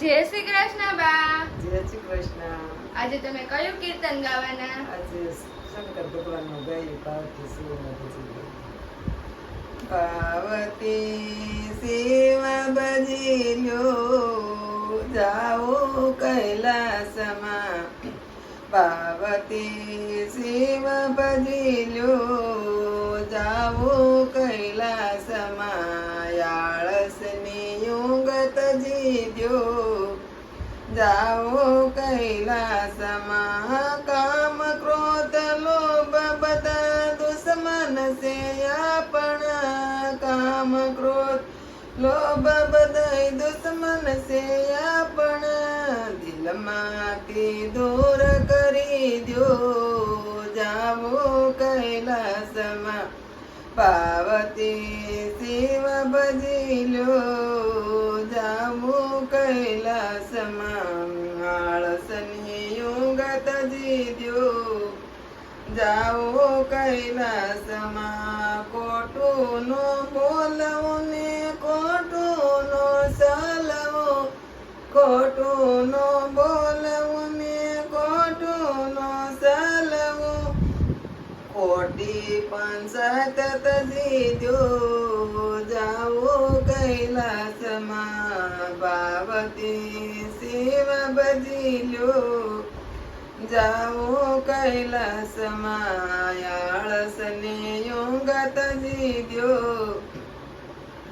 જય શ્રી કૃષ્ણ બા. જય શ્રી કૃષ્ણ. આજે તમે કયું કીર્તન ગાવાના? આજે શંકર ભગવાનનું ગાયું પાર્વતી સેવા પાર્વતી શિવ ભજી લ્યો જાઓ કૈલાસમાં. પાર્વતી શિવ ભજી લ્યો જાઓ કૈલાસમાં. યાળસની યુગત જીદ્યો જાઓ કૈલાસમાં કામ ક્રોધ લોભ, બધા દુશ્મન છે આપણા. કામ ક્રોધ લોભ, બધા દુશ્મન છે આપણા. દિલમાંથી દૂર કરી દો જાઓ કૈલાસમાં પાવતી શિવ જામુ કૈલાસમાં આળસની યુગત જીદ્યો જાઓ કૈલાસમાં ખોટું નો બોલવો ને ખોટું નો ચાલવું ખોટું નો બોલવો ને ખોટું નો ચાલવું ખોટી પંચાયત તજી શિવ ભજી લ્યો જાઓ કૈલાસમાં યોગત યુગ તજી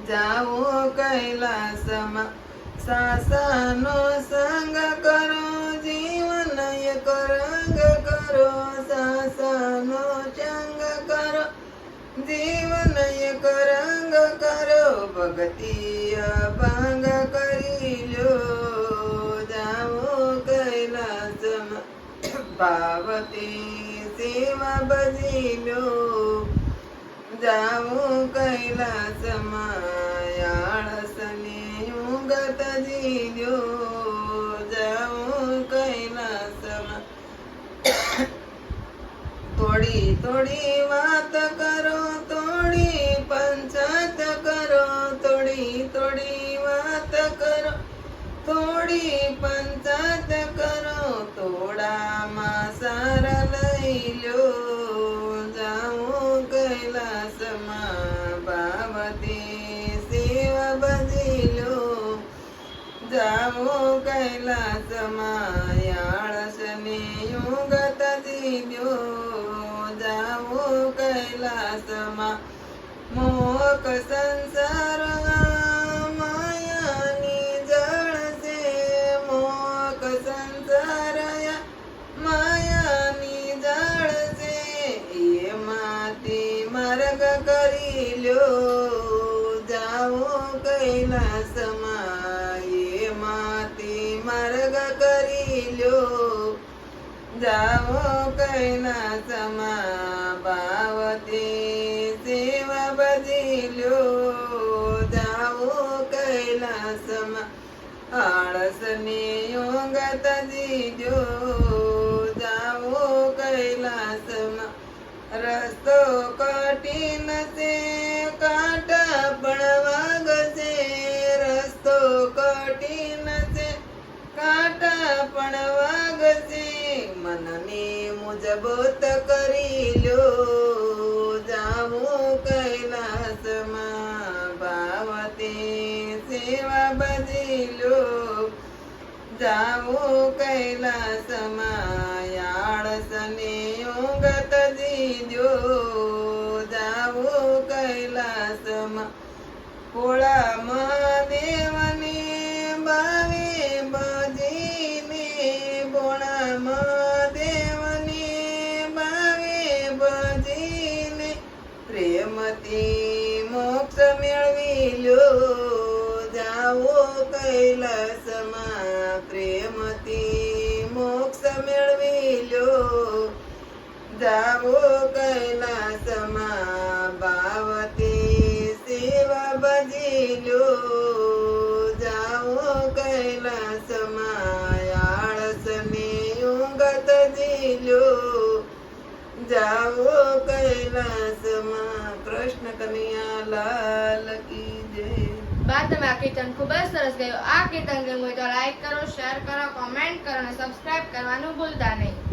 જાઓ કૈલાસમાં સાસાનો સંગ કરો જીવન એક રંગ કરો સાસાનો સંગ કરો જીવન એક રંગ કરો ભક્તિ ભંગ કરી લો પાર્વતી સેવા ભજી લો જાઓ કૈલાસમાં આળસને યુગત જીલ્યો જાઓ કૈલાસમાં થોડી થોડી વાત કરો થોડી પંચાત કરો થોડી થોડી વાત કરો થોડી પંચાયત લો જાઓ કૈલાસમાં બાબતી સેવા ભજી લો જાઓ કૈલાસમાં આળસને યુગત જીલ્યો જાઓ કૈલાસમાં મોક સંસાર માયાની જળ છે મોક સંસાર લ્યો જાઓ કૈલાસમાં એમાંથી માર્ગ કરી લો. જાઓ કૈલાસમાં પાર્વતી શિવ ભજી લો. જાઓ કૈલાસમાં આળસની યોગ તજી જાઓ કૈલાસમાં રસ્તો કઠિન છે કઠિન છે કાંટા કૈલાસમાં આળસને યોગત જીજો. જાઓ કૈલાસમાં ભોળા મહાદેવને બાવે બજીને બોણામાં દેવને ભાવે બજીને પ્રેમથી મોક્ષ મેળવી લો જાઓ કૈલાસમાં પ્રેમથી મોક્ષ મેળવી લો જાઓ કૈલાસમાં ભાવતી સેવા બજી લો જાઓ કૈલાસમાં કૃષ્ણ કનૈયા લાલ કી જય. બા, તમે આ કીર્તન ખૂબ જ સરસ ગાયું. આ કીર્તન ગમ્યું તો લાઈક કરો, શેર કરો, કોમેન્ટ કરો અને સબસ્ક્રાઇબ કરવાનું ભૂલતા નહીં.